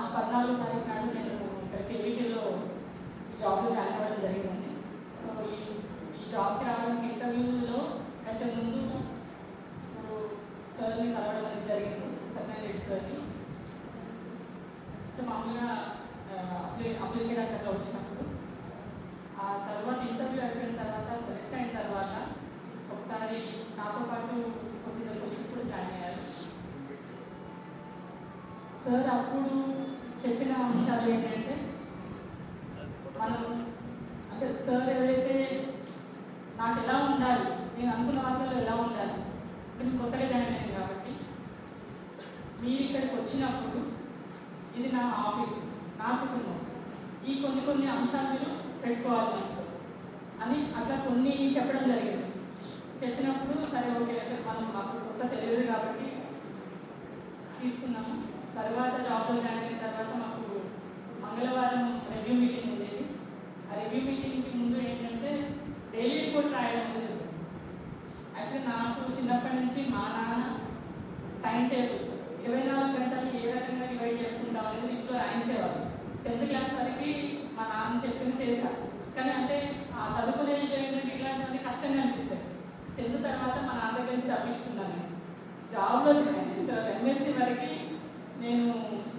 March పద్నాలుగు తారీఖు నాడు నేను ఇక్కడికి ఏపీలో జాబ్లో జాయిన్ అవ్వడం జరిగింది. సో ఈ ఈ జాబ్కి రావడానికి ఇంటర్వ్యూలో కంటే ముందు సార్ని కలవడం అనేది జరిగింది సత్యనారాయణ రెడ్డి సార్ని. మామూలుగా అప్లై అప్లై చేయడానికి అట్లా వచ్చినప్పుడు. ఆ తర్వాత ఇంటర్వ్యూ అయిపోయిన తర్వాత సెలెక్ట్ అయిన తర్వాత ఒకసారి నాతో పాటు కొద్దిగా కొలీగ్స్ కూడా జాయిన్ అయ్యారు. సార్ అప్పుడు చెప్పిన అంశాలు ఏంటంటే మనం అంటే సార్ ఏదైతే నాకు ఎలా ఉండాలి నేను అనుకున్న వాటిలో ఎలా ఉండాలి నేను కొత్తగా జాయిన్ అయ్యాను కాబట్టి మీరు ఇక్కడికి వచ్చినప్పుడు ఇది నా ఆఫీస్ నా కుటుంబం. ఈ కొన్ని కొన్ని అంశాలు మీరు పెట్టుకోవాలి అని అట్లా కొన్ని చెప్పడం జరిగింది. చెప్పినప్పుడు సరే ఓకే అంటే మనం మాకు కొత్త తెలియదు కాబట్టి తీసుకున్నాము. తర్వాత జాబ్లో జాయిన్ అయిన తర్వాత మాకు మంగళవారం రివ్యూ మీటింగ్ ఉండేది. ఆ రివ్యూ మీటింగ్కి ముందు ఏంటంటే డైలీ రిపోర్ట్ రాయడం ఉండేది. యాక్చువల్లీ నాకు చిన్నప్పటి నుంచి మా నాన్న టైం టేబుల్ ఇరవై నాలుగు గంటలు ఏ రకంగా డివైడ్ చేసుకుంటాం అనేది ఇంట్లో రాయించేవాళ్ళు. టెన్త్ క్లాస్ వరకు మా నాన్న చెప్పింది చేశా. కానీ అంటే ఆ చదువుకునే ఏంటంటే ఇట్లాంటివన్నీ కష్టంగా అనిపిస్తాయి. టెన్త్ తర్వాత మా నాన్న దగ్గర నుంచి తప్పించుకున్నాను జాబ్లో ఎంఎస్సీ వరకు నేను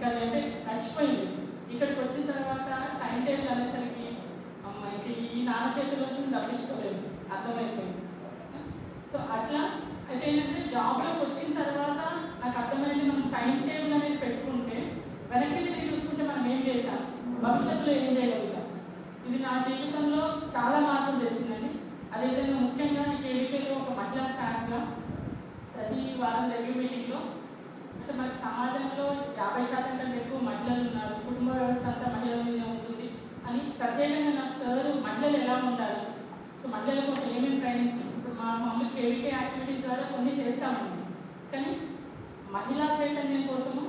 కానీ అంటే నచ్చిపోయింది ఇక్కడికి వచ్చిన తర్వాత టైం టేబుల్ అనేసరికి అమ్మాయికి ఈ నాన్న చేతిలో వచ్చింది తప్పించుకోలేదు. అర్థమైపోయింది. సో అట్లా అయితే ఏంటంటే జాబ్లోకి వచ్చిన తర్వాత నాకు అర్థమైంది మనం టైం టేబుల్ అనేది పెట్టుకుంటే వెనక్కి తిరిగి చూసుకుంటే మనం ఏం చేశాం? భవిష్యత్తులో ఏం చేయగలుగుతాం? ఇది నా జీవితంలో చాలా మార్పులు తెచ్చిందండి. అదేవిధంగా ముఖ్యంగా ఈ కేవీకేలో ఒక మహిళా స్టాఫ్గా ప్రతి వారం రెవ్యూ మీటింగ్లో అంటే మనకి సమాజంలో యాభై శాతం కంటే ఎక్కువ మహిళలు ఉన్నారు. కుటుంబ వ్యవస్థ అంతా మహిళల మీదే ఉంటుంది అని ప్రత్యేకంగా నాకు సార్ మహిళలు ఎలా ఉండాలి? సో మహిళల కోసం ఏమేమి ట్రైనింగ్స్ ఇప్పుడు మా మామూలు కేవీకే యాక్టివిటీస్ ద్వారా కొన్ని చేస్తామండి. కానీ మహిళా చైతన్యం కోసము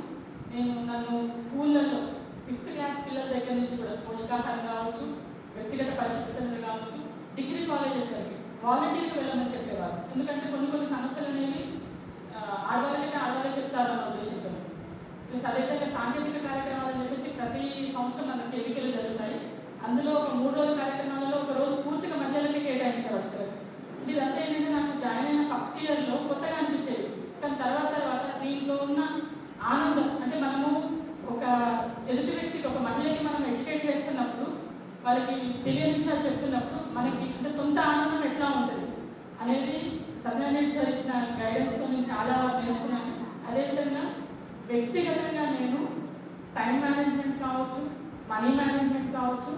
నేను నన్ను స్కూళ్ళల్లో ఫిఫ్త్ క్లాస్ పిల్లల దగ్గర నుంచి కూడా పోషకాహారం కావచ్చు వ్యక్తిగత పరిశుభ్రత కావచ్చు డిగ్రీ కాలేజెస్ వరకు వాలంటీర్కి వెళ్ళమని చెప్పేవారు. ఎందుకంటే కొన్ని కొన్ని సమస్యలు అనేవి ఆ, ఆడవాళ్ళకైతే ఆడవాళ్ళే చెప్తారు అన్న ఉద్దేశంతో. ప్లస్ అదేవిధంగా సాంకేతిక కార్యక్రమాలు అని చెప్పేసి ప్రతి సంవత్సరం మనకి ఎన్నికలు జరుగుతాయి. అందులో ఒక మూడు రోజుల కార్యక్రమాలలో ఒక రోజు పూర్తిగా మహిళలకి కేటాయించేవారు సార్. అంటే ఇదంతా ఏంటంటే నాకు జాయిన్ అయిన ఫస్ట్ ఇయర్లో కొత్తగా అనిపించేది. కానీ తర్వాత తర్వాత దీంట్లో ఉన్న ఆనందం అంటే మనము ఒక ఎదుటి వ్యక్తికి ఒక మహిళకి మనం ఎడ్యుకేట్ చేస్తున్నప్పుడు వాళ్ళకి తెలియని విషయాలు చెప్తున్నప్పుడు మనకి అంటే సొంత ఆనందం ఎట్లా ఉంటుంది అనేది సత్యనారాయణ సార్ ఇచ్చిన గైడెన్స్తో నేను చాలా నేర్చుకున్నాను. అదేవిధంగా వ్యక్తిగతంగా నేను టైం మేనేజ్మెంట్ కావచ్చు మనీ మేనేజ్మెంట్ కావచ్చు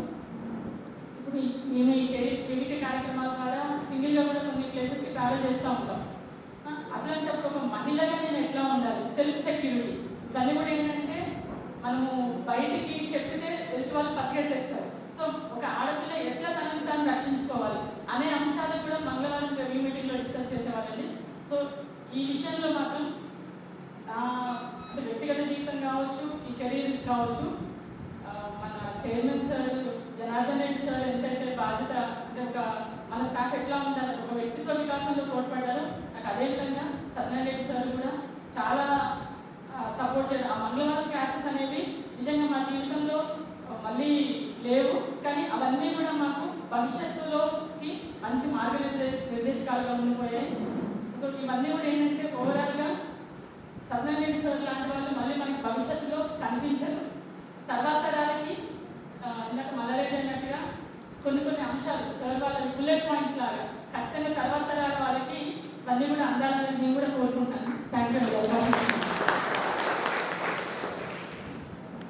ఇప్పుడు మేము ఈ కేవీకే కార్యక్రమాల ద్వారా సింగిల్గా కూడా కొన్ని ప్లేసెస్కి ట్రావెల్ చేస్తూ ఉంటాం. అట్లాంటప్పుడు ఒక మహిళగా నేను ఎట్లా ఉండాలి? సెల్ఫ్ సెక్యూరిటీ ఇవన్నీ కూడా ఏంటంటే మనము బయటికి చెప్తే ఎదుటి వాళ్ళు పసిగట్టేస్తారు. సో ఒక ఆడపిల్ల ఎట్లా తనని తాను రక్షించుకోవాలి? అనే అంశాలు కూడా మంగళవారం రివ్యూ మీటింగ్లో డిస్కస్ చేసేవాళ్ళండి. సో ఈ విషయంలో మాత్రం నా అంటే వ్యక్తిగత జీవితం కావచ్చు ఈ కెరీర్ కావచ్చు మన chairman sir Janardhan Reddy sir ఎంతైతే బాధ్యత అంటే ఒక మన స్టాఫ్ ఎట్లా ఉండాలి ఒక వ్యక్తిత్వ వికాసంలో తోడ్పడ్డారో నాకు అదేవిధంగా సత్యనారాయణ రెడ్డి సార్ కూడా చాలా సపోర్ట్ చేయడం. ఆ మంగళవారం క్లాసెస్ అనేవి నిజంగా మా జీవితంలో మళ్ళీ లేవు కానీ అవన్నీ కూడా మాకు భవిష్యత్తులో మంచి మార్గనిర్దే నిర్దేశకాలుగా ఉండిపోయాయి. సో ఇవన్నీ కూడా ఏంటంటే ఓవరాల్గా సత్యనారాయణ సార్ లాంటి వాళ్ళు మళ్ళీ మనకి భవిష్యత్తులో కనిపించరు. తర్వాత తరాలకి ఇందాక మల్లారెడ్డి అన్నట్టుగా కొన్ని కొన్ని అంశాలు సార్ వాళ్ళ బుల్లెట్ పాయింట్స్ లాగా ఖచ్చితంగా తర్వాత తరాల వాళ్ళకి అన్నీ కూడా అందాలని నేను కూడా కోరుకుంటాను. Thank you